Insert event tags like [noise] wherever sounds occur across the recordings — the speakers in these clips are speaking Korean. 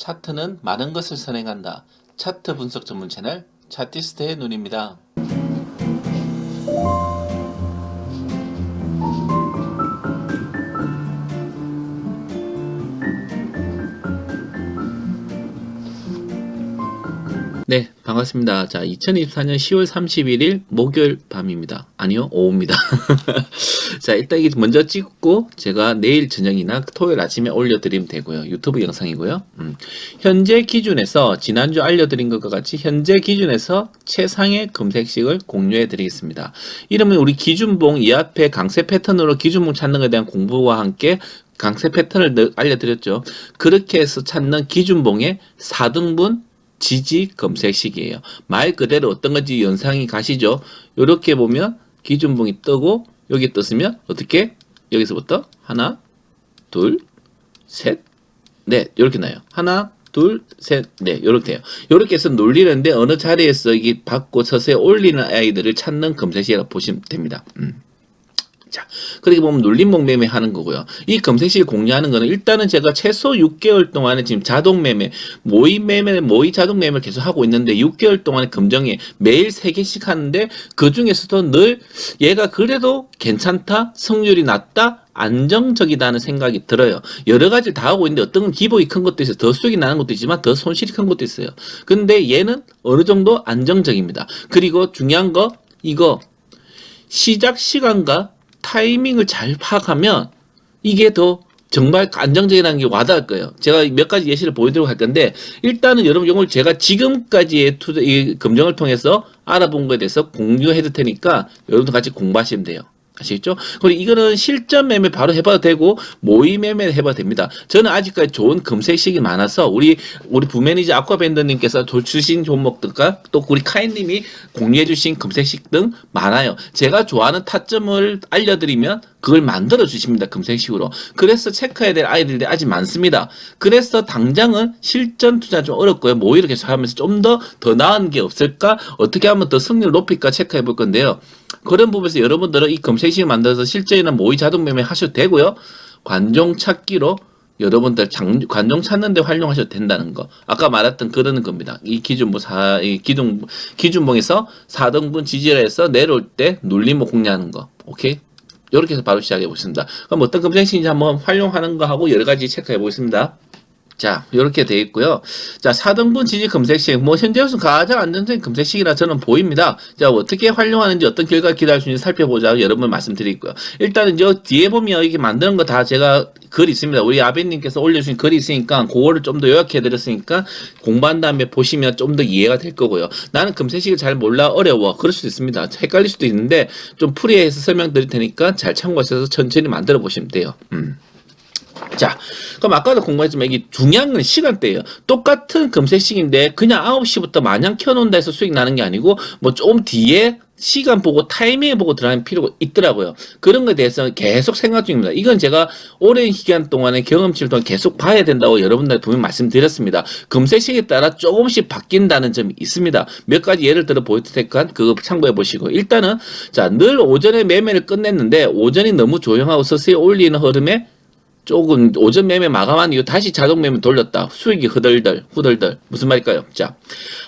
차트는 많은 것을 선행한다. 차트 분석 전문 채널 차티스트의 눈입니다. 네, 반갑습니다. 자, 2024년 10월 31일 목요일 밤입니다. 아니요, 오후입니다. [laughs] 자, 일단 이게 먼저 찍고 제가 내일 저녁이나 토요일 아침에 올려드리면 되고요. 유튜브 영상이고요. 음. 현재 기준에서 지난주 알려드린 것과 같이 현재 기준에서 최상의 검색식을 공유해 드리겠습니다. 이러면 우리 기준봉 이 앞에 강세 패턴으로 기준봉 찾는 것에 대한 공부와 함께 강세 패턴을 늘 알려드렸죠. 그렇게 해서 찾는 기준봉의 4등분 지지 검색식이에요. 말 그대로 어떤 건지 연상이 가시죠? 이렇게 보면 기준봉이 뜨고 여기 떴으면 어떻게? 여기서부터 하나, 둘, 셋, 넷 이렇게 나요. 하나, 둘, 셋, 넷 이렇게 해요. 이렇게 해서 놀리는데 어느 자리에서 이게 받고 서서히 올리는 아이들을 찾는 검색식이라고 보시면 됩니다. 음. 자, 그렇게 보면 눌림목 매매 하는 거고요. 이 검색식 공유하는 거는 일단은 제가 최소 6개월 동안에 지금 자동 매매, 모의 매매, 모의 자동 매매를 계속 하고 있는데 6개월 동안에 검정에 매일 3개씩 하는데 그 중에서도 늘 얘가 그래도 괜찮다, 성률이 낮다, 안정적이다는 생각이 들어요. 여러 가지를 다 하고 있는데 어떤 건 기복이 큰 것도 있어요. 더 수익이 나는 것도 있지만 더 손실이 큰 것도 있어요. 근데 얘는 어느 정도 안정적입니다. 그리고 중요한 거 이거 시작 시간과 타이밍을 잘 파악하면 이게 더 정말 안정적이라는 게 와닿을 거예요. 제가 몇 가지 예시를 보여드리고 할 건데 일단은 여러분 이걸 제가 지금까지의 투자 이 검정을 통해서 알아본 거에 대해서 공유해 줄 테니까 여러분도 같이 공부하시면 돼요. 아시겠죠? 그리고 이거는 실전 매매 바로 해봐도 되고 모의 매매 해봐도 됩니다. 저는 아직까지 좋은 검색식이 많아서 우리 우리 부매니저 아쿠아밴더님께서 도- 주신 종목들과 또 우리 카인님이 공유해주신 검색식 등 많아요. 제가 좋아하는 타점을 알려드리면 그걸 만들어 주십니다. 검색식으로. 그래서 체크해야 될 아이들이 아직 많습니다. 그래서 당장은 실전 투자 좀 어렵고요. 모의를 계속 하면서 좀 더더 나은 게 없을까? 어떻게 하면 더 승리를 높일까 체크해 볼 건데요. 그런 부분에서 여러분들은 이 검색식 만들어서 실제에는 모의 자동 매매 하셔도 되고요. 관종 찾기로 여러분들 장, 관종 찾는데 활용하셔도 된다는 거. 아까 말했던 그러는 겁니다. 이 기준봉 사, 이 기준, 기준봉에서 4등분 지지를 해서 내려올 때 눌림목 공략하는 거. 오케이? 이렇게 해서 바로 시작해 보겠습니다. 그럼 어떤 검색식인지 한번 활용하는 거 하고 여러 가지 체크해 보겠습니다. 자, 이렇게 돼 있고요. 자, 4등분 지지 검색식. 뭐, 현재로서 가장 안정적인 검색식이라 저는 보입니다. 자, 어떻게 활용하는지 어떤 결과를 기대할 수 있는지 살펴보자. 여러분 말씀드리고요. 일단은 저 뒤에 보면 이렇게 만드는 거 다 제가 글 있습니다. 우리 아베님께서 올려주신 글이 있으니까 그거를 좀 더 요약해 드렸으니까 공부한 다음에 보시면 좀 더 이해가 될 거고요. 나는 검색식을 잘 몰라 어려워. 그럴 수도 있습니다. 헷갈릴 수도 있는데 좀 풀이해서 설명드릴 테니까 잘 참고하셔서 천천히 만들어 보시면 돼요. 음. 자, 그럼 아까도 공부했지만 이게 중요한 건 시간대예요. 똑같은 검색식인데 그냥 9시부터 마냥 켜놓는다 해서 수익 나는 게 아니고 뭐 좀 뒤에 시간 보고 타이밍 보고 들어가는 필요가 있더라고요. 그런 거에 대해서 계속 생각 중입니다. 이건 제가 오랜 기간 동안의 경험치를 통해 계속 봐야 된다고 여러분들한테 분명히 말씀드렸습니다. 검색식에 따라 조금씩 바뀐다는 점이 있습니다. 몇 가지 예를 들어 보여드릴 테니까 그거 참고해 보시고 일단은 자 늘 오전에 매매를 끝냈는데 오전이 너무 조용하고 서서히 올리는 흐름에 조금 오전 매매 마감한 이후 다시 자동 매매 돌렸다. 수익이 흐덜덜, 후덜덜. 무슨 말일까요? 자,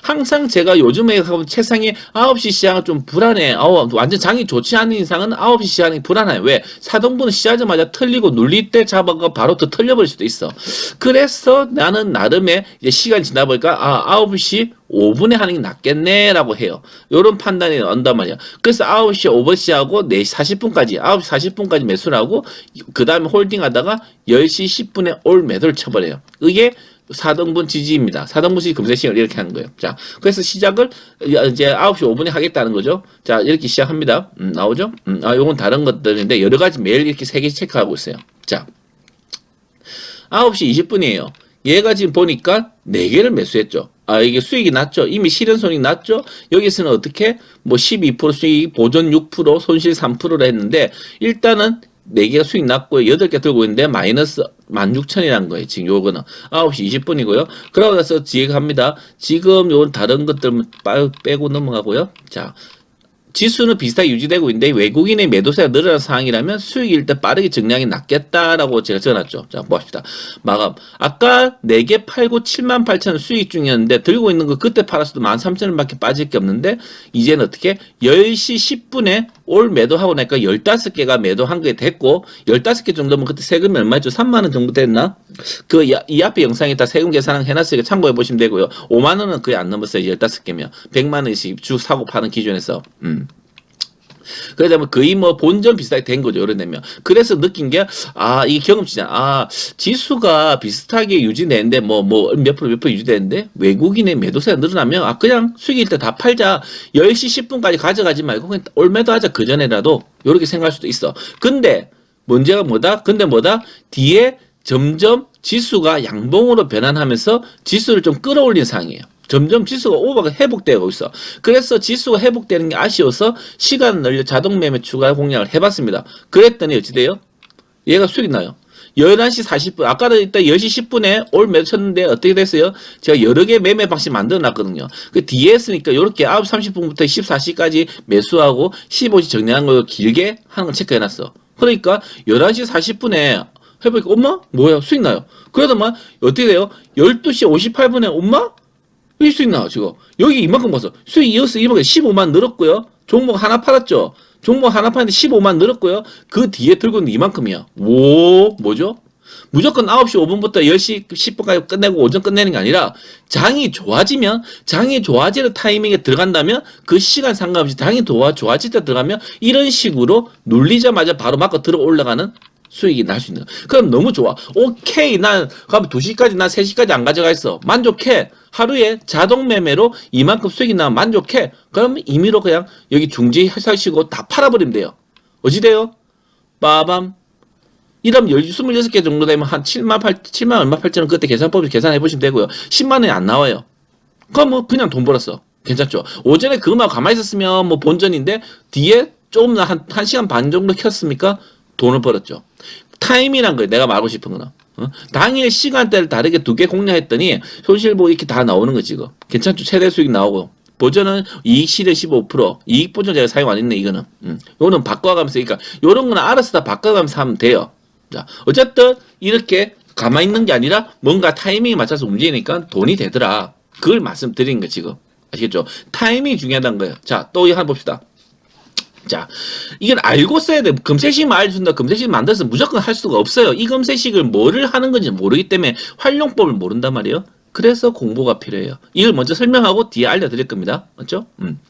항상 제가 요즘에 최상의 9시 시장은 좀 불안해. 어, 완전 장이 좋지 않은 이상은 9시 시장이 불안해. 왜? 사동분은 시작하자마자 털리고 눌릴 때 잡아가 바로 더 털려버릴 수도 있어. 그래서 나는 나름의 이제 시간이 지나 보니까 아, 9시 5분에 하는 게 낫겠네라고 해요. 요런 판단이 나온단 말이야. 그래서 9시 5분 하고 4시 40분까지, 9시 40분까지 매수를 하고, 그 다음에 홀딩 하다가 10시 10분에 올 매도를 쳐버려요. 이게 4등분 지지입니다. 4등분 지지 검색식을 이렇게 하는 거예요. 자, 그래서 시작을 이제 9시 5분에 하겠다는 거죠. 자, 이렇게 시작합니다. 음, 나오죠? 음, 아, 요건 다른 것들인데, 여러 가지 매일 이렇게 세 개씩 체크하고 있어요. 자, 9시 20분이에요. 얘가 지금 보니까 4개를 매수했죠. 아, 이게 수익이 났죠. 이미 실현 손익 났죠. 여기서는 어떻게? 뭐 12% 수익, 보전 6%, 손실 3%를 했는데, 일단은 4개가 수익 났고요. 8개 들고 있는데, 마이너스 16,000이라는 거예요. 지금 요거는. 9시 20분이고요. 그러고 나서 뒤에 갑니다. 지금 요건 다른 것들 빼고 넘어가고요. 자, 지수는 비슷하게 유지되고 있는데 외국인의 매도세가 늘어난 상황이라면 수익이 일단 빠르게 증량이 낮겠다라고 제가 적어놨죠. 자, 봅시다. 마감. 아까 4개 팔고 7만 8천 원 수익 중이었는데 들고 있는 거 그때 팔았어도 1만 3천 원밖에 빠질 게 없는데 이제는 어떻게 10시 10분에 올 매도하고 나니까 15개가 매도한 게 됐고 15개 정도면 그때 세금이 얼마였죠? 3만 원 정도 됐나? 그 이 앞에 영상에 다 세금 계산을 해놨으니까 참고해 보시면 되고요. 5만 원은 거의 안 넘었어요. 15개면. 100만 원씩 주 사고 파는 기준에서. 음. 그러다 보면 거의 뭐 본전 비슷하게 된 거죠. 이런 되면. 그래서 느낀 게, 아, 이게 경험치잖아. 아, 지수가 비슷하게 유지되는데, 뭐, 뭐, 몇 프로, 몇 프로 유지되는데, 외국인의 매도세가 늘어나면, 아, 그냥 수익일 때다 팔자. 10시 10분까지 가져가지 말고, 그냥 올매도 하자. 그 전에라도. 요렇게 생각할 수도 있어. 근데, 문제가 뭐다? 근데 뭐다? 뒤에 점점 지수가 양봉으로 변환하면서 지수를 좀 끌어올린 상황이에요. 점점 지수가 오버가 회복되고 있어. 그래서 지수가 회복되는 게 아쉬워서 시간 늘려 자동 매매 추가 공략을 해봤습니다. 그랬더니 어찌 돼요? 얘가 수익이 나요. 11시 40분, 아까는 일단 10시 10분에 올 매도 쳤는데 어떻게 됐어요? 제가 여러 개 매매 방식 만들어 놨거든요. 그 뒤에 했으니까 이렇게 9시 30분부터 14시까지 매수하고 15시 정리하는 걸 길게 하는 걸 체크해 놨어. 그러니까 11시 40분에 해보니까 엄마? 뭐야? 수익 나요. 그러더만 어떻게 돼요? 12시 58분에 엄마? 이 수익 나와 지금. 여기 이만큼 봤어 수익 이어서 이만큼 15만 늘었고요. 종목 하나 팔았죠? 종목 하나 팔았는데 15만 늘었고요. 그 뒤에 들고 있는 이만큼이야. 오 뭐죠? 무조건 9시 5분부터 10시 10분까지 끝내고 오전 끝내는 게 아니라 장이 좋아지면 장이 좋아지는 타이밍에 들어간다면 그 시간 상관없이 장이 좋아, 좋아질 때 들어가면 이런 식으로 눌리자마자 바로 맞고 들어 올라가는 수익이 날 수 있는 거야. 그럼 너무 좋아. 오케이. 난, 그럼 2시까지, 난 3시까지 안 가져가 있어. 만족해. 하루에 자동 매매로 이만큼 수익이 나면 만족해. 그러면 임의로 그냥 여기 중지 하시고 다 팔아버리면 돼요. 어찌 돼요? 빠밤. 이러면 26개 정도 되면 한 7만 8, 7만 얼마 8천 원 그때 계산법을 계산해 보시면 되고요. 10만 원이 안 나와요. 그럼 뭐 그냥 돈 벌었어. 괜찮죠? 오전에 그거만 가만히 있었으면 뭐 본전인데 뒤에 조금 한, 한 시간 반 정도 켰습니까? 돈을 벌었죠. 타임이란 거예요. 내가 말하고 싶은 거는. 어? 당일 시간대를 다르게 두 개 공략했더니 손실보 이렇게 다 나오는 거지 이거. 괜찮죠? 최대 수익 나오고. 보전은 이익 실현 15%, 이익 보전 제가 사용 안 했네 이거는. 음. 요거는 바꿔가면서 그러니까 요런 거는 알아서 다 바꿔가면서 하면 돼요. 자, 어쨌든 이렇게 가만히 있는 게 아니라 뭔가 타이밍에 맞춰서 움직이니까 돈이 되더라. 그걸 말씀드리는 거 지금. 아시겠죠? 타이밍이 중요하다는 거예요. 자, 또 하나 봅시다. 자, 이건 알고 써야 돼. 금세식만 알려준다. 금세식 만들어서 무조건 할 수가 없어요. 이 금세식을 뭐를 하는 건지 모르기 때문에 활용법을 모른단 말이에요. 그래서 공부가 필요해요. 이걸 먼저 설명하고 뒤에 알려드릴 겁니다. 맞죠? 음.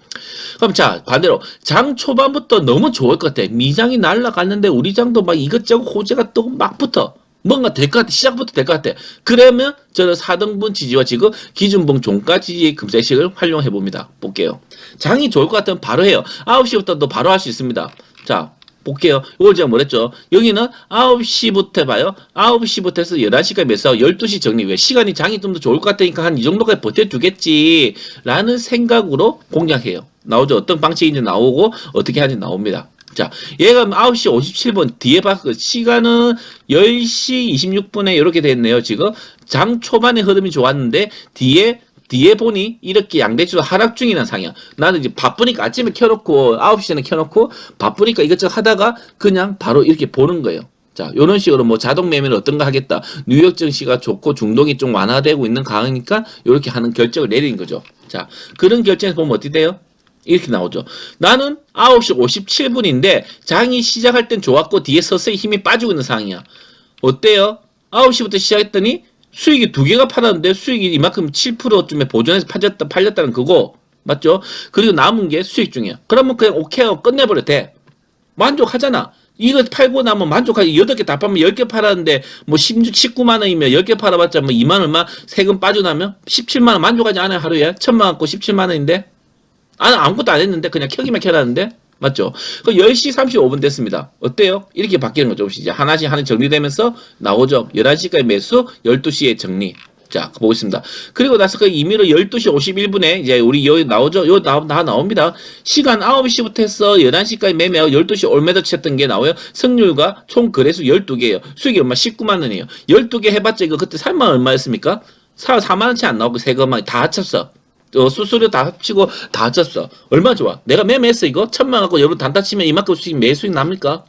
그럼 자, 반대로 장 초반부터 너무 좋을 것 같아. 미장이 날라갔는데 우리 장도 막 이것저것 호재가 뜨고 막 붙어. 뭔가 될 것 같아. 시작부터 될 것 같아. 그러면 저는 4등분 지지와 지금 기준봉 종가 지지 금세식을 활용해 봅니다. 볼게요. 장이 좋을 것 같으면 바로 해요. 9시부터도 바로 할 수 있습니다. 자, 볼게요. 이걸 제가 뭐랬죠? 여기는 9시부터 봐요. 9시부터 해서 11시까지 매수하고 12시 정리. 왜? 시간이 장이 좀 더 좋을 것 같으니까 한 이 정도까지 버텨주겠지. 라는 생각으로 공략해요. 나오죠? 어떤 방식인지 나오고 어떻게 하는지 나옵니다. 자, 얘가 9시 57분 뒤에 봤그 시간은 10시 26분에 이렇게 됐네요. 지금 장 초반의 흐름이 좋았는데 뒤에 뒤에 보니 이렇게 양대주가 하락 중이라는 상이야. 나는 이제 바쁘니까 아침에 켜놓고 9시 전에 켜놓고 바쁘니까 이것저것 하다가 그냥 바로 이렇게 보는 거예요. 자, 요런 식으로 뭐 자동 매매는 어떤가 하겠다. 뉴욕 증시가 좋고 중동이 좀 완화되고 있는 강하니까 이렇게 하는 결정을 내리는 거죠. 자, 그런 결정에서 보면 어떻게 돼요? 이렇게 나오죠. 나는 9시 57분인데 장이 시작할 땐 좋았고 뒤에 서서히 힘이 빠지고 있는 상황이야. 어때요? 9시부터 시작했더니 수익이 두 개가 팔았는데 수익이 이만큼 7%쯤에 보존해서 팔렸다, 팔렸다는 그거. 맞죠? 그리고 남은 게 수익 중이야. 그러면 그냥 오케이 하고 끝내버려 돼. 만족하잖아. 이거 팔고 나면 만족하지. 8개 다 팔면 10개 팔았는데 뭐 16, 19만 원이면 10개 팔아봤자 뭐 2만 얼마 세금 빠져나면 17만 원 만족하지 않아요 하루에? 천만 원고 17만 원인데? 아, 아무것도 안 했는데 그냥 켜기만 켜놨는데 맞죠? 그 10시 35분 됐습니다. 어때요? 이렇게 바뀌는 거죠. 이제 하나씩 하나 정리되면서 나오죠. 11시까지 매수, 12시에 정리. 자, 보겠습니다. 그리고 나서 그 임의로 12시 51분에 이제 우리 여기 나오죠. 요 나, 다 나옵니다. 시간 9시부터 해서 11시까지 매매하고 12시 올매도 쳤던 게 나와요. 승률과 총 거래수 12개예요. 수익이 얼마? 19만 원이에요. 12개 해봤자 이거 그때 3만 얼마였습니까? 4, 4만 원치 안 나오고 세금만 다 합쳤어. 어, 수수료 다 합치고 다 합쳤어. 얼마나 좋아. 내가 매매했어 이거 천만 갖고 여러분 단타 치면 이만큼 수익 매수익 납니까?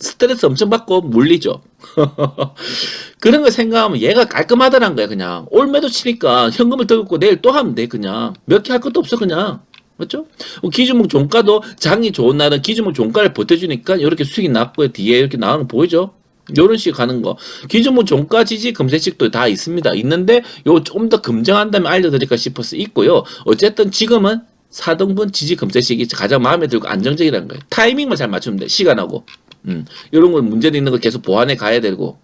스트레스 엄청 받고 물리죠. [laughs] 그런 거 생각하면 얘가 깔끔하다는 거야 그냥 올매도 치니까 현금을 들고 내일 또 하면 돼 그냥 몇 개 할 것도 없어 그냥 맞죠? 어, 기준목 종가도 장이 좋은 날은 기준목 종가를 버텨주니까 이렇게 수익이 났고 뒤에 이렇게 나오는 거 보이죠? 요런 식으로 가는 거. 기준목 종가 지지 금세식도 다 있습니다. 있는데 요 좀 더 검증한다면 알려드릴까 싶어서 있고요. 어쨌든 지금은 4등분 지지 금세식이 가장 마음에 들고 안정적이라는 거예요. 타이밍만 잘 맞추면 돼. 시간하고. 음, 이런 건 문제도 있는 거 계속 보완해 가야 되고.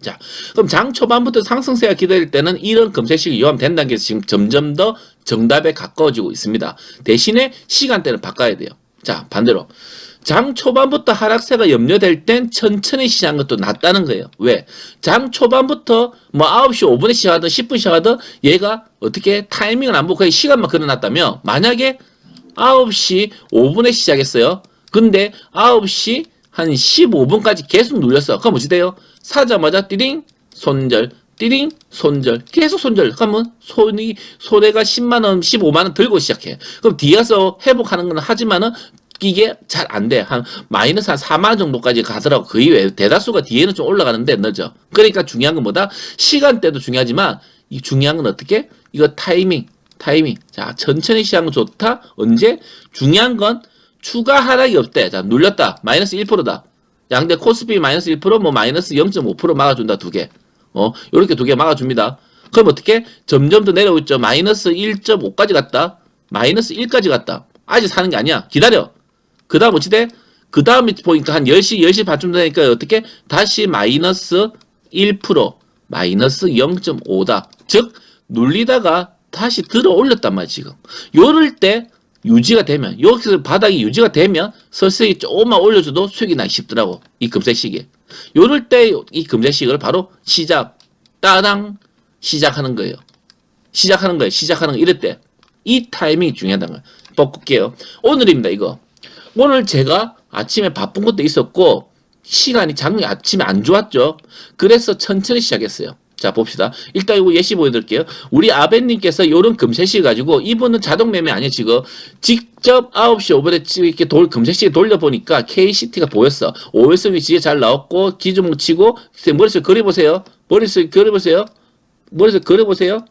자, 그럼 장 초반부터 상승세가 기다릴 때는 이런 금세식을 이용하면 된다는 게 지금 점점 더 정답에 가까워지고 있습니다. 대신에 시간대를 바꿔야 돼요. 자, 반대로. 장 초반부터 하락세가 염려될 땐 천천히 시작한 것도 낫다는 거예요. 왜? 장 초반부터 뭐 9시 5분에 시작하든 10분 시작하든 얘가 어떻게 타이밍을 안 보고 그냥 시간만 걸어놨다면 만약에 9시 5분에 시작했어요. 근데 9시 한 15분까지 계속 눌렸어. 그럼 어찌 돼요? 사자마자 띠링 손절 띠링 손절 계속 손절 그러면 손이 손해가 10만 원 15만 원 들고 시작해. 그럼 뒤에서 회복하는 건 하지만은 이게 잘 안 돼. 한 마이너스 한 4만 원 정도까지 가더라고. 그 이외에 대다수가 뒤에는 좀 올라가는데 늦어. 그러니까 중요한 건 뭐다? 시간대도 중요하지만 이 중요한 건 어떻게? 이거 타이밍, 타이밍. 자, 천천히 건 좋다. 언제? 중요한 건 추가 하락이 없대. 자, 눌렸다. 마이너스 1%다. 양대 코스피 마이너스 1%, 뭐 마이너스 0.5% 막아준다. 두 개. 어, 요렇게 두 개 막아줍니다. 그럼 어떻게? 점점 더 내려오고 있죠. 마이너스 1.5까지 갔다. 마이너스 1까지 갔다. 아직 사는 게 아니야. 기다려. 그 다음 어찌 돼? 그 다음에 보니까 한 10시, 10시 반쯤 되니까 어떻게? 다시 마이너스 1%, 마이너스 0.5다. 즉, 눌리다가 다시 들어 올렸단 말이야, 지금. 요럴 때 유지가 되면, 여기서 바닥이 유지가 되면 서서히 조금만 올려줘도 수익이 나기 쉽더라고. 이 금세식이. 요럴 때 이 금세식을 바로 시작, 따당, 시작하는 거예요. 시작하는 거예요. 시작하는 거. 이럴 때. 이 타이밍이 중요하다는 거예요. 바꿀게요. 오늘입니다, 이거. 오늘 제가 아침에 바쁜 것도 있었고 시간이 장이 아침에 안 좋았죠. 그래서 천천히 시작했어요. 자 봅시다. 일단 이거 예시 보여드릴게요. 우리 아벤님께서 요런 금세시 가지고 이분은 자동 매매 아니에요 지금. 직접 9시 5분에 이렇게 돌 금세시 돌려보니까 KCT가 보였어. 5일선 위치에 잘 나왔고 기준목 치고 머릿속에 그려보세요. 머릿속에 그려보세요. 머릿속에 그려보세요.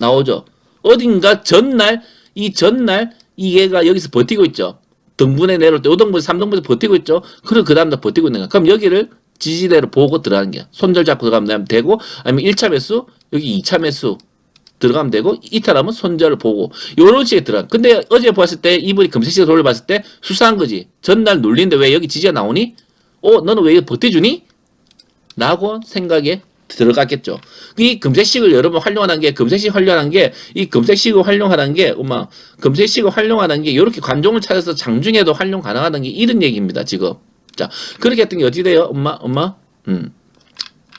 나오죠. 어딘가 전날 이 전날 이 얘가 여기서 버티고 있죠. 등분에 내려올 때 5등분, 3등분에서 버티고 있죠. 그리고 그 다음 날 버티고 있는 거야. 그럼 여기를 지지대로 보고 들어가는 거야. 손절 잡고 들어가면 되고 아니면 1차 매수, 여기 2차 매수 들어가면 되고 이탈하면 손절을 보고 요런 식의 들어가. 근데 어제 봤을 때 이분이 금세시가 돌려봤을 때 수사한 거지. 전날 눌리는데 왜 여기 지지가 나오니? 어, 너는 왜 버텨주니? 라고 생각에 들어갔겠죠. 이 금색식을 여러분 활용하는 게 금색식 활용하는 게이 금색식을 활용하는 게 엄마 금색식을 활용하는 게 이렇게 관종을 찾아서 장중에도 활용 가능하다는 게 이런 얘기입니다. 지금 자 그렇게 게 어찌 돼요? 엄마 엄마 음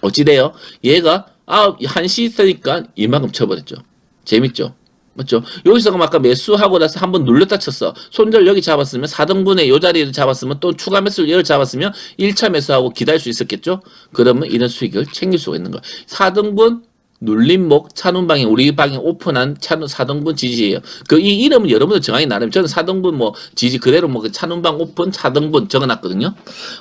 어찌 돼요? 얘가 아 한시 있으니까 이만큼 쳐버렸죠. 재밌죠? 맞죠? 여기서 그럼 아까 매수하고 나서 한번 눌렸다 쳤어. 손절 여기 잡았으면 4등분의 요 자리를 잡았으면 또 추가 매수를 여기 잡았으면 1차 매수하고 기다릴 수 있었겠죠? 그러면 이런 수익을 챙길 수가 있는 거야. 4등분 눌림목 찬운방에 우리 방에 오픈한 찬운 4등분 지지예요. 그 이 이름은 여러분들 정하기 나름. 저는 4등분 뭐 지지 그대로 뭐 찬운방 오픈 4등분 적어놨거든요.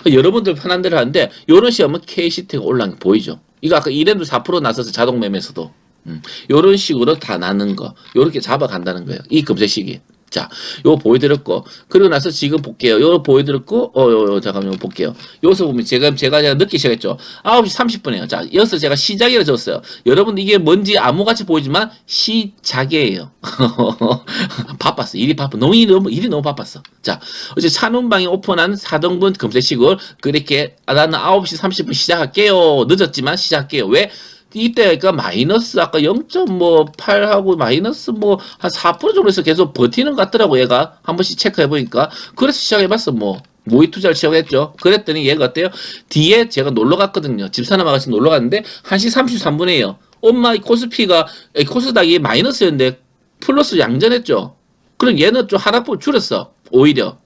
그러니까 여러분들 편한 대로 하는데 요런 시험은 KCT가 올라간 게 보이죠. 이거 아까 이랜드 4% 나서서 자동 매매에서도 음, 요런 식으로 다 나는 거 요렇게 잡아간다는 거예요. 이 금세식이. 자, 요거 보여드렸고 그리고 나서 지금 볼게요. 요거 보여드렸고 어, 요, 요, 잠깐만 요거 볼게요. 여기서 보면 제가 제가 제가 늦게 시작했죠. 9시 30분에요. 자, 여기서 제가 시작이라 적었어요. 여러분 이게 뭔지 암호같이 보이지만 시작이에요. [laughs] 바빴어. 일이 바빠. 일이 너무 일이 너무 바빴어. 자, 어제 찬운방이 오픈한 4등분 금세식을 그렇게 아, 나는 9시 30분 시작할게요. 늦었지만 시작할게요. 왜? 이때가 마이너스 아까 0.8하고 마이너스 뭐 한 4% 정도에서 계속 버티는 것 같더라고 얘가 한 번씩 체크해 보니까 그래서 시작해봤어 뭐 모의 투자를 시작했죠. 그랬더니 얘가 어때요? 뒤에 제가 놀러 갔거든요. 집사람 아가씨 놀러 갔는데 1시 33분에요. 엄마 이 코스피가 에, 코스닥이 마이너스였는데 플러스 양전했죠. 그럼 얘는 좀 하락폭 줄였어. 오히려.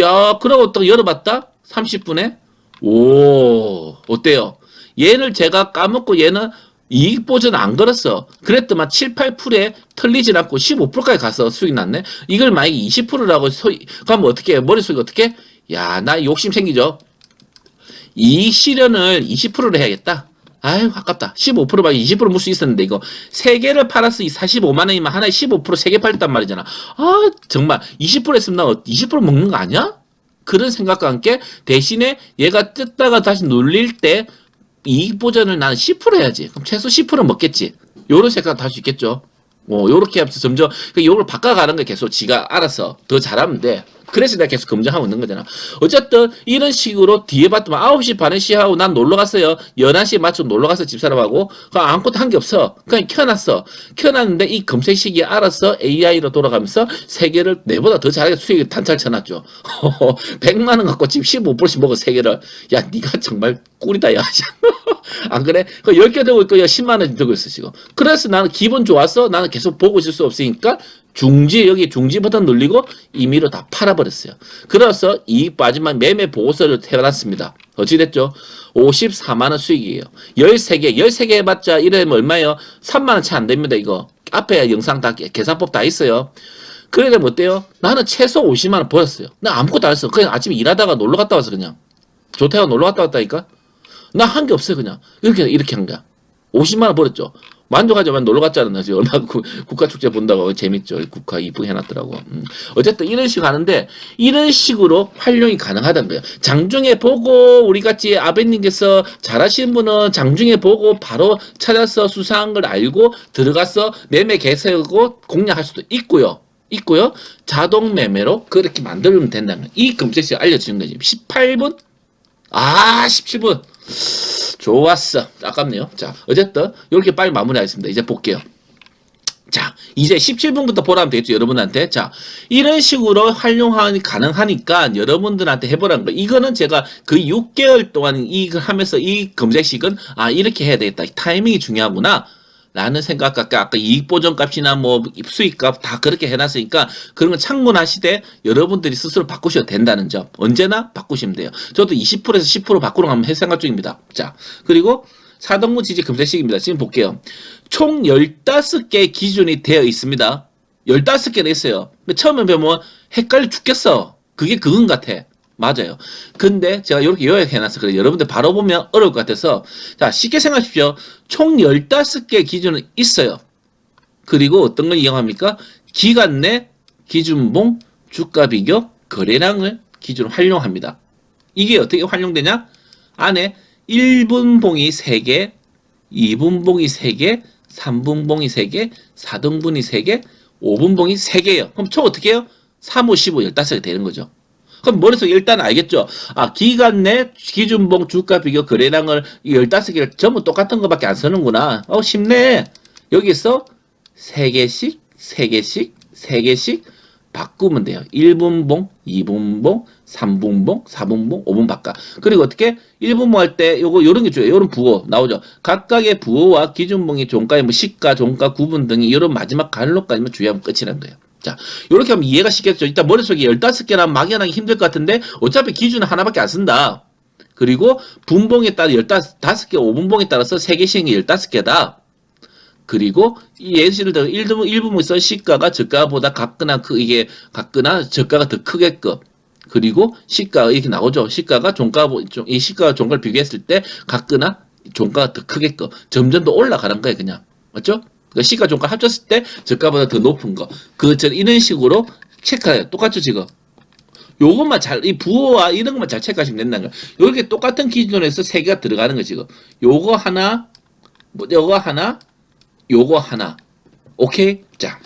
야, 그러고 또 열어봤다? 30분에? 오, 어때요? 얘를 제가 까먹고 얘는 이익 보전 안 걸었어. 그랬더만 7, 8%에 털리진 않고 15%까지 가서 수익 났네. 이걸 만약에 20%라고 소, 그럼 어떻게 해? 머릿속에 어떻게? 야, 나 욕심 생기죠. 이익 실현을 20%로 해야겠다. 아유, 아깝다. 15%만 20%물 수 있었는데, 이거. 3개를 팔았어. 이 45만원이면 하나에 15% 3개 팔단 말이잖아. 아, 정말. 20% 했으면 나 20% 먹는 거 아니야? 그런 생각과 함께 대신에 얘가 뜯다가 다시 놀릴 때 이익 보전을 나는 10% 해야지. 그럼 최소 10% 먹겠지. 요런 생각 할수 있겠죠. 어, 요렇게 하면서 점점, 그 요걸 바꿔가는 거 계속 지가 알아서 더 잘하면 돼. 그래서 내가 계속 검증하고 있는 거잖아. 어쨌든, 이런 식으로 뒤에 봤더만 9시 반에 시하고 난 놀러 갔어요. 11시에 맞춰 놀러 가서 집사람하고. 그 아무것도 한 게 없어. 그냥 켜놨어. 켜놨는데 이 검색 시기에 알아서 AI로 돌아가면서 세 개를 내보다 더 잘하게 수익을 단찰 쳐놨죠. [laughs] 100만 원 갖고 지금 15%씩 먹어, 세 개를. 야, 니가 정말 꿀이다, 야. [laughs] 안 그래? 그 10개 들고 있고, 야, 10만원 들고 있어, 지금. 그래서 나는 기분 좋았어. 나는 계속 보고 있을 수 없으니까, 중지, 여기 중지 버튼 눌리고, 임의로 다 팔아버렸어요. 그래서 이익 빠지만 매매 보고서를 태어났습니다. 어찌됐죠? 54만원 수익이에요. 13개, 13개 해봤자 이러면 얼마예요? 3만원 채안 됩니다, 이거. 앞에 영상 다, 계산법 다 있어요. 그래 되면 어때요? 나는 최소 50만원 벌었어요. 나 아무것도 안 했어. 그냥 아침에 일하다가 놀러 갔다 와서 그냥. 조태가 놀러 갔다 왔다니까? 나 한 게 없어요, 그냥. 이렇게, 이렇게 한 거야. 50만원 벌었죠. 만족하지만 놀러 지금 얼마 구- 국가축제 본다고 재밌죠. 국가 이쁘게 해놨더라고. 음. 어쨌든 이런 식으로 하는데, 이런 식으로 활용이 가능하다는 거예요. 장중에 보고, 우리 같이 아버님께서 잘하시는 분은 장중에 보고 바로 찾아서 수사한 걸 알고 들어가서 매매 개세하고 공략할 수도 있고요. 있고요. 자동 매매로 그렇게 만들면 된다는 거예요. 이 검색시 알려주는 거지. 18분? 아, 17분. 좋았어. 아깝네요. 자, 어쨌든 이렇게 빨리 마무리하겠습니다. 이제 볼게요. 자, 이제 17분부터 보라면 되겠죠, 여러분한테. 자, 이런 식으로 활용하니 가능하니까 여러분들한테 해보라는 거. 이거는 제가 그 6개월 동안 이걸 하면서 이 검색식은 아, 이렇게 해야 되겠다. 타이밍이 중요하구나. 라는 생각과 아까 이익 보전 값이나 뭐 수익 값 다 그렇게 해놨으니까 그런 건 참고하시되 여러분들이 스스로 바꾸셔도 된다는 점 언제나 바꾸시면 돼요. 저도 20%에서 10% 바꾸러 가면 해 생각 중입니다. 자 그리고 사등분 지지 검색식입니다. 지금 볼게요. 총 15개 기준이 되어 있습니다. 15개나 있어요. 근데 처음에 보면 헷갈려 죽겠어. 그게 그건 같아. 맞아요. 근데 제가 이렇게 요약해놨어. 그래 여러분들 바로 보면 어려울 것 같아서 자 쉽게 생각하십시오. 총 15개 기준은 있어요. 그리고 어떤 걸 이용합니까? 기간 내 기준봉 주가 비교 거래량을 기준으로 활용합니다. 이게 어떻게 활용되냐? 안에 1분봉이 3개, 2분봉이 3개, 3분봉이 3개, 4등분이 3개, 5분봉이 3개예요. 그럼 총 어떻게 해요? 3, 5, 15, 15개 되는 거죠. 그럼 머릿속에 일단 알겠죠? 아, 기간 내 기준봉 주가 비교 거래량을 이 15개를 전부 똑같은 것밖에 안 쓰는구나. 어, 쉽네. 여기서 3개씩, 3개씩, 3개씩 바꾸면 돼요. 1분봉, 2분봉, 3분봉, 4분봉, 5분 바꿔. 그리고 어떻게 1분봉 할 때 요거 요런 게 중요해요. 요런 부호 나오죠. 각각의 부호와 기준봉이 종가의 뭐 시가, 종가, 구분 등이 이런 마지막 간록까지만 주의하면 끝이라는 거예요. 자, 요렇게 하면 이해가 쉽겠죠. 일단 머릿속에 15개나 막연하게 힘들 것 같은데 어차피 기준은 하나밖에 안 쓴다. 그리고 분봉에 따라 15개, 5분봉에 따라서 3개씩이 15개다. 그리고 이 예시를 들어 1분, 1분봉 있어 시가가 저가보다 같거나 크, 이게 같거나 저가가 더 크게끔 그리고 시가 이렇게 나오죠. 시가가 종가 이 시가와 종가를 비교했을 때 같거나 종가가 더 크게끔 점점 더 올라가는 거예요, 그냥. 맞죠? 그 시가 종가 합쳤을 때 저가보다 더 높은 거. 그, 저, 이런 식으로 체크해요. 똑같죠, 지금? 요것만 잘, 이 부호와 이런 것만 잘 체크하시면 된다는 거예요. 요렇게 똑같은 기준에서 세 개가 들어가는 거, 지금. 요거 하나, 뭐, 요거 하나, 요거 하나. 오케이? 자.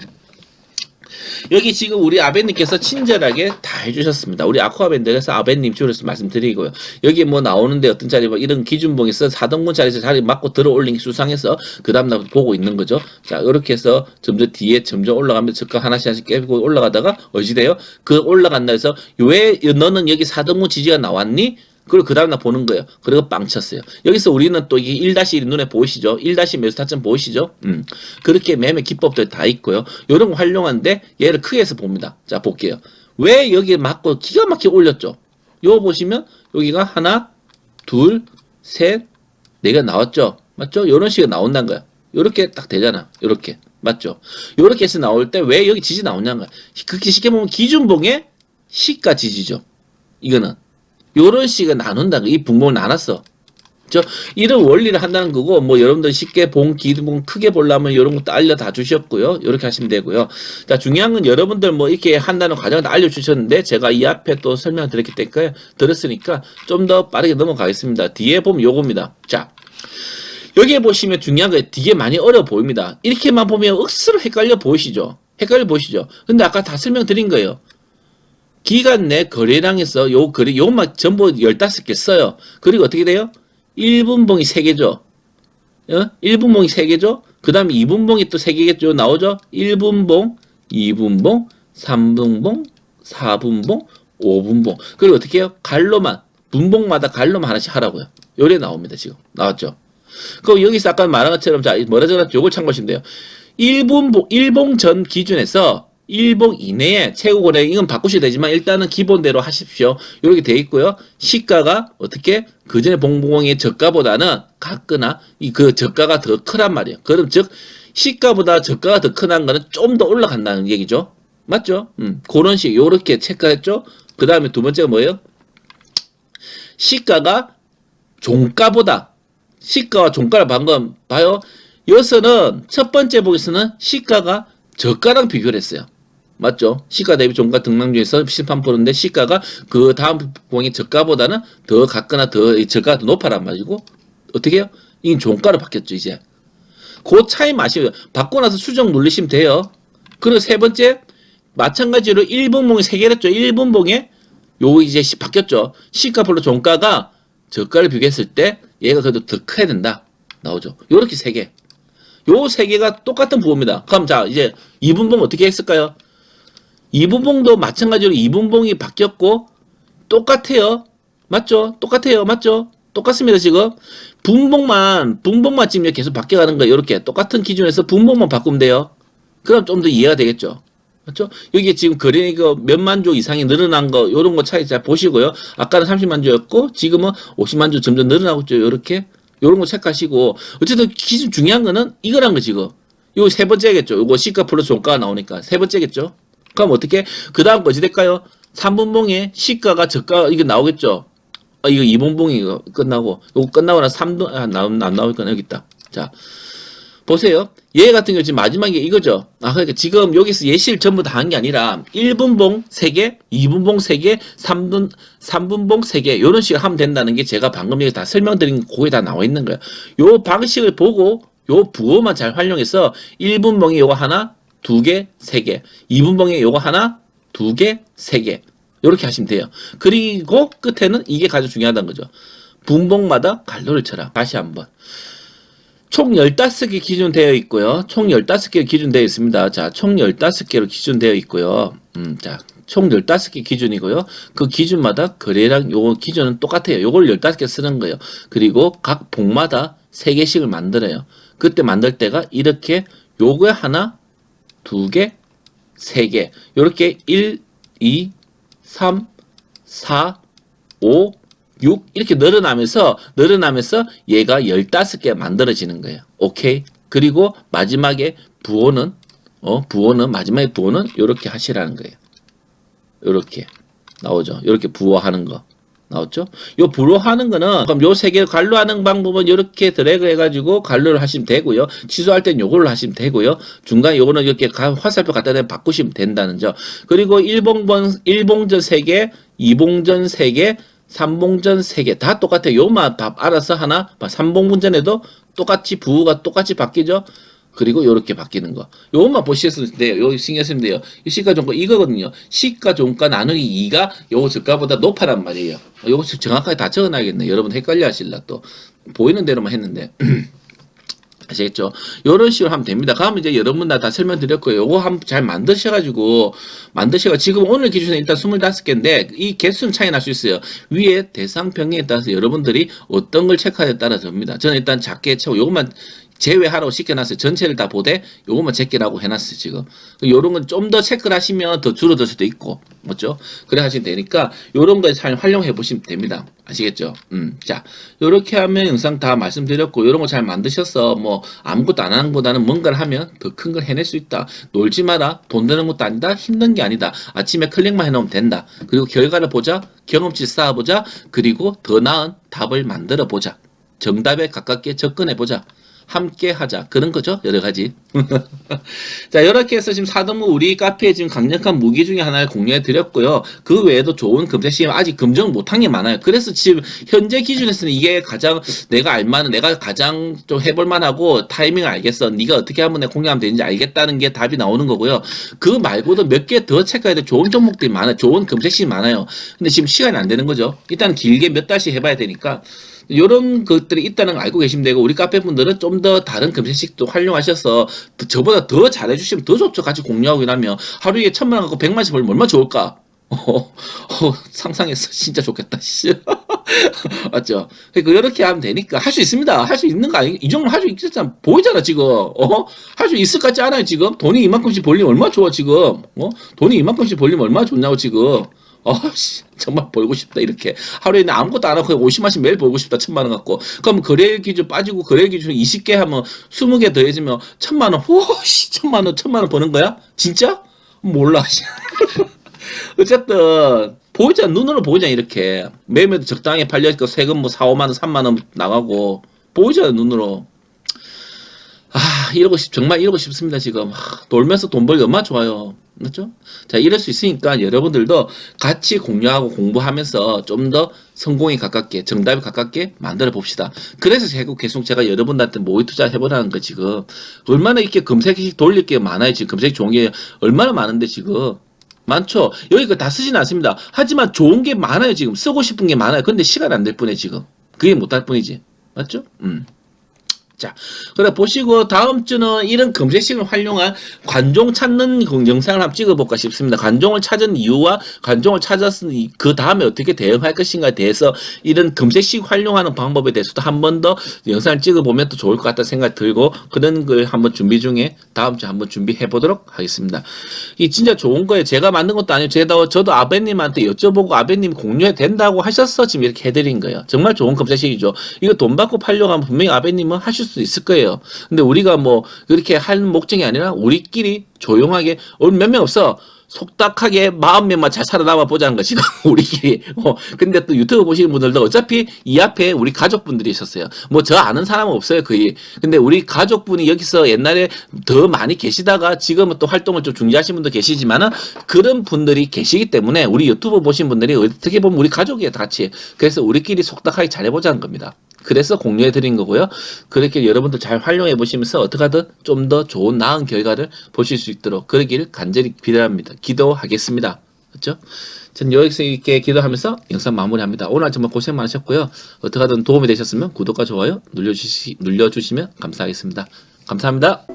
여기 지금 우리 아베님께서 친절하게 다 해주셨습니다. 우리 아쿠아밴드에서 아베님 줄여서 말씀드리고요. 여기 뭐 나오는데 어떤 자리 뭐 이런 기준봉에서 4등분 자리에서 자리 맞고 들어 올린 게 수상해서 그 다음날 보고 있는 거죠. 자, 이렇게 해서 점점 뒤에 점점 올라가면서 저가 하나씩 하나씩 깨고 올라가다가 어찌 돼요? 그 올라간다 해서 왜 너는 여기 4등분 지지가 나왔니? 그리고 그 다음날 보는 거예요. 그리고 빵 쳤어요. 여기서 우리는 또 이게 1-1 눈에 보이시죠? 1- 매수 타점 보이시죠? 음. 그렇게 매매 기법들 다 있고요. 이런 거 활용하는데 얘를 크게 해서 봅니다. 자, 볼게요. 왜 여기에 맞고 기가 막히게 올렸죠? 요거 보시면 여기가 하나, 둘, 셋, 네 개 나왔죠? 맞죠? 요런 식으로 나온다는 거야. 요렇게 딱 되잖아. 요렇게. 맞죠? 요렇게 해서 나올 때 왜 여기 지지 나오냐는 거야. 그렇게 쉽게 보면 기준봉의 시가 지지죠. 이거는. 요런 식으로 나눈다는 거야. 이 분봉을 나눴어. 저 이런 원리를 한다는 거고 뭐 여러분들 쉽게 봉 기둥봉 크게 보려면 이런 것도 알려 다 주셨고요. 이렇게 하시면 되고요. 자 중요한 건 여러분들 뭐 이렇게 한다는 과정을 다 알려주셨는데 제가 이 앞에 또 설명 드렸기 때문에 들었으니까 좀 더 빠르게 넘어가겠습니다. 뒤에 보면 요겁니다. 자 여기에 보시면 중요한 거 되게 많이 어려워 보입니다. 이렇게만 보면 억수로 헷갈려 보이시죠? 헷갈려 보이시죠? 근데 아까 다 설명드린 거예요 기간 내 거래량에서 요 거래 요만 전부 15개 써요 그리고 어떻게 돼요 1분봉이 3개죠. 어? 1분봉이 3개죠. 그 다음에 2분봉이 또 3개겠죠. 나오죠. 1분봉, 2분봉, 3분봉, 4분봉, 5분봉. 그리고 어떻게 해요? 갈로만, 분봉마다 갈로만 하나씩 하라고요. 요래 나옵니다. 지금. 나왔죠. 그럼 여기서 아까 말한 것처럼 자, 뭐라 적었죠? 요걸 참고하시면 돼요. 1분봉, 1봉 전 기준에서 1봉 이내에 최고 거래 이건 바꾸셔도 되지만 일단은 기본대로 하십시오. 이렇게 돼 있고요. 시가가 어떻게 그 전에 봉봉의 저가보다는 같거나 이 그 저가가 더 크란 말이에요. 그럼 즉 시가보다 저가가 더 크다는 거는 좀 더 올라간다는 얘기죠. 맞죠? 음, 그런 식 요렇게 체크했죠. 그 다음에 두 번째가 뭐예요? 시가가 종가보다 시가와 종가를 방금 봐요. 여기서는 첫 번째 보기에서는 시가가 저가랑 비교를 했어요. 맞죠? 시가 대비 종가 등락 중에서 13%인데 시가가 그 다음 봉의 저가보다는 더 같거나 더 저가가 더 높아란 말이고 어떻게 해요? 이건 종가로 바뀌었죠 이제. 그 차이 마시고 받고 나서 수정 누르시면 돼요. 그리고 세 번째 마찬가지로 1분봉이 세 개랬죠. 1분봉에 요 이제 시- 바뀌었죠. 시가 별로 종가가 저가를 비교했을 때 얘가 그래도 더 커야 된다. 나오죠. 요렇게 세 개. 요 세 개가 똑같은 부호입니다. 그럼 자, 이제 이분봉 어떻게 했을까요? 이분봉도 마찬가지로 이분봉이 바뀌었고 똑같아요. 맞죠? 똑같아요. 맞죠? 똑같습니다, 지금. 분봉만, 분봉만 지금 계속 바뀌어가는 거예요. 이렇게. 똑같은 기준에서 분봉만 바꾸면 돼요. 그럼 좀 더 이해가 되겠죠. 맞죠? 여기 지금 거래가 몇만 조 이상이 늘어난 거, 요런 거 차이 잘 보시고요. 아까는 30만 조였고, 지금은 50만 조 점점 늘어나고 있죠. 요렇게. 요런 거 체크하시고. 어쨌든 기준 중요한 거는 이거란 거 지금. 요 세 번째겠죠. 요거 시가 플러스 종가가 나오니까. 세 번째겠죠. 그럼 어떻게? 그 다음 거 어찌 될까요? 3분봉에 시가가 저가, 이게 나오겠죠. 아, 이거 2분봉이 이거 끝나고, 요거 끝나고 나서 3분, 아, 나, 안 나오니까 여기 있다. 자. 보세요. 얘 같은 경우 지금 마지막에 이거죠. 아, 그러니까 지금 여기서 예시를 전부 다 한 게 아니라 1분봉 3개, 2분봉 3개, 3분, 3분봉 3개, 요런 식으로 하면 된다는 게 제가 방금 여기 다 설명드린 거에 다 나와 있는 거예요. 요 방식을 보고 요 부호만 잘 활용해서 1분봉에 요거 하나, 두 개, 세 개. 2분봉에 요거 하나, 두 개, 세 개. 요렇게 하시면 돼요. 그리고 끝에는 이게 가장 중요하다는 거죠. 분봉마다 갈로를 쳐라. 다시 한번. 총 15개 기준되어 있고요. 총 15개 기준되어 있습니다. 자, 총 15개로 기준되어 있고요. 음, 자, 총 15개 기준이고요. 그 기준마다 거래량 요 기준은 똑같아요. 요걸 15개 쓰는 거예요. 그리고 각 봉마다 3개씩을 만들어요. 그때 만들 때가 이렇게 요거에 하나, 두 개, 세 개. 요렇게 1, 2, 3, 4, 5, 6 이렇게 늘어나면서 늘어나면서 얘가 15개 만들어지는 거예요. 오케이? 그리고 마지막에 부호는 어 부호는 마지막에 부호는 요렇게 하시라는 거예요. 요렇게 나오죠. 요렇게 부호하는 거. 나왔죠? 요 부호하는 거는 그럼 요 세개 관로하는 방법은 요렇게 드래그 해가지고 관로를 하시면 되고요. 취소할 땐 요걸로 하시면 되고요. 중간에 요거는 이렇게 가- 화살표 갖다 대 바꾸시면 된다는 점. 그리고 1봉번 1봉전 3개, 2봉전 3개, 3봉전 3개 다 똑같아요. 요만 다 알아서 하나 3봉분전에도 똑같이 부호가 똑같이 바뀌죠. 그리고 요렇게 바뀌는 거. 요것만 보시면 돼요. 요 신경 쓰면 돼요. 이 시가 종가 이거거든요. 시가 종가 나누기 2가 요거 저가보다 높아란 말이에요. 요거 정확하게 다 적어놔야겠네. 여러분 헷갈려 하실라 또. 보이는 대로만 했는데. [clears throat] 아시겠죠? 요런 식으로 하면 됩니다. 그러면 이제 여러분 다, 다 설명드렸고요. 요거 한번 잘 만드셔가지고, 만드셔가 지금 오늘 기준에 일단 25개인데, 이 개수는 차이 날 수 있어요. 위에 대상 병행에 따라서 여러분들이 어떤 걸 체크하냐에 따라 접니다. 저는 일단 작게 채고, 요것만 제외하라고 시켜놨어요. 전체를 다 보되 요것만 제끼라고 해놨어요 지금. 요런 건 좀 더 체크를 하시면 더 줄어들 수도 있고 맞죠? 그래 하시면 되니까 요런 거에 잘 활용해 보시면 됩니다. 아시겠죠? 음, 자 요렇게 하면 영상 다 말씀드렸고 요런 거 잘 만드셔서 뭐 아무것도 안 하는 것보다는 뭔가를 하면 더 큰 걸 해낼 수 있다. 놀지 마라. 돈 드는 것도 아니다. 힘든 게 아니다. 아침에 클릭만 해놓으면 된다. 그리고 결과를 보자. 경험치 쌓아보자. 그리고 더 나은 답을 만들어 보자. 정답에 가깝게 접근해 보자. 함께 하자. 그런 거죠. 여러 가지. [laughs] 자, 이렇게 해서 지금 사등무 우리 카페에 지금 강력한 무기 중에 하나를 공유해 드렸고요. 그 외에도 좋은 검색 시험 아직 검증 못한 게 많아요. 그래서 지금 현재 기준에서는 이게 가장 내가 알만한, 내가 가장 좀 해볼 만하고 타이밍을 알겠어. 네가 어떻게 하면 내 공략하면 되는지 알겠다는 게 답이 나오는 거고요. 그 말고도 몇 개 더 체크해야 될 좋은 종목들이 많아요. 좋은 시험이 많아요. 근데 지금 시간이 안 되는 거죠. 일단 길게 몇 달씩 해봐야 되니까. 이런 것들이 있다는 걸 알고 계시면 되고 우리 카페 분들은 좀 더 다른 검색식도 활용하셔서 더- 저보다 더 잘해주시면 더 좋죠. 같이 공유하고 이러면 하루에 천만 원 갖고 백만씩 벌면 얼마나 좋을까? 어, 어, 상상했어. 진짜 좋겠다. 씨. [laughs] 맞죠? 그러니까 이렇게 하면 되니까 할 수 있습니다. 할 수 있는 거 아니? 이 정도 할 수 있겠잖아. 보이잖아 지금. 어? 할 수 있을 것 같지 않아요 지금? 돈이 이만큼씩 벌리면 얼마나 좋아 지금? 어? 돈이 이만큼씩 벌리면 얼마나 좋냐고 지금? 어, 씨, 정말 벌고 싶다, 이렇게. 하루에 나 아무것도 안 하고 그냥 50만씩 매일 벌고 싶다, 천만 원 갖고. 그럼 거래일 기준 빠지고 거래일 기준 20개 하면 20개 더해지면 천만 원, 호, 씨, 천만 원, 천만 원 버는 거야? 진짜? 몰라, 씨. [laughs] 어쨌든, 보이잖아, 눈으로 보이잖아, 이렇게. 매매도 적당히 팔려있고 세금 뭐 4, 5만 원, 3만 원 나가고. 보이잖아, 눈으로. 아, 이러고 싶, 정말 이러고 싶습니다, 지금. 하, 놀면서 돈 벌기 얼마나 좋아요. 맞죠? 자, 이럴 수 있으니까 여러분들도 같이 공유하고 공부하면서 좀 더 성공에 가깝게, 정답에 가깝게 만들어 봅시다. 그래서 제가 계속 제가 여러분들한테 모의 투자 해보라는 거 지금. 얼마나 이렇게 검색식 돌릴 게 많아요, 지금. 검색 좋은 게 얼마나 많은데, 지금. 많죠? 여기 그다 쓰진 않습니다. 하지만 좋은 게 많아요, 지금. 쓰고 싶은 게 많아요. 근데 시간 안 될 뿐에, 지금. 그게 못할 뿐이지. 맞죠? 음. 자, 그래 보시고 다음 주는 이런 검색식을 활용한 관종 찾는 그 영상을 한번 찍어볼까 싶습니다. 관종을 찾은 이유와 관종을 찾았으니 그 다음에 어떻게 대응할 것인가에 대해서 이런 검색식 활용하는 방법에 대해서도 한 번 더 영상을 찍어보면 또 좋을 것 같다는 생각이 들고 그런 걸 한번 준비 중에 다음 주에 한번 준비해 보도록 하겠습니다. 이 진짜 좋은 거예요. 제가 만든 것도 아니고 제가 저도 아베님한테 여쭤보고 아베님 공유해 된다고 하셔서 지금 이렇게 해드린 거예요. 정말 좋은 검색식이죠. 이거 돈 받고 팔려고 하면 분명히 아베님은 하실 수 있을 거예요. 근데 우리가 뭐 그렇게 할 목적이 아니라 우리끼리 조용하게 오늘 몇 명 없어. 속닥하게 마음 명만 잘 살아남아 보자는 거 지금 우리끼리. 어, 근데 또 유튜브 보시는 분들도 어차피 이 앞에 우리 가족분들이 있었어요. 뭐 저 아는 사람 은 없어요 거의. 근데 우리 가족분이 여기서 옛날에 더 많이 계시다가 지금은 또 활동을 좀 중지하신 분도 계시지만은 그런 분들이 계시기 때문에 우리 유튜브 보신 분들이 어떻게 보면 우리 가족이에요 다 같이. 그래서 우리끼리 속닥하게 잘해보자는 겁니다. 그래서 공유해 드린 거고요. 그렇게 여러분들 잘 활용해 보시면서 어떻게 하든 좀 더 좋은 나은 결과를 보실 수 있도록 그러기를 간절히 기도합니다. 기도하겠습니다. 그렇죠? 전 여기서 이렇게 기도하면서 영상 마무리합니다. 오늘 정말 고생 많으셨고요. 어떻게 하든 도움이 되셨으면 구독과 좋아요 눌러주시, 눌러주시면 감사하겠습니다. 감사합니다.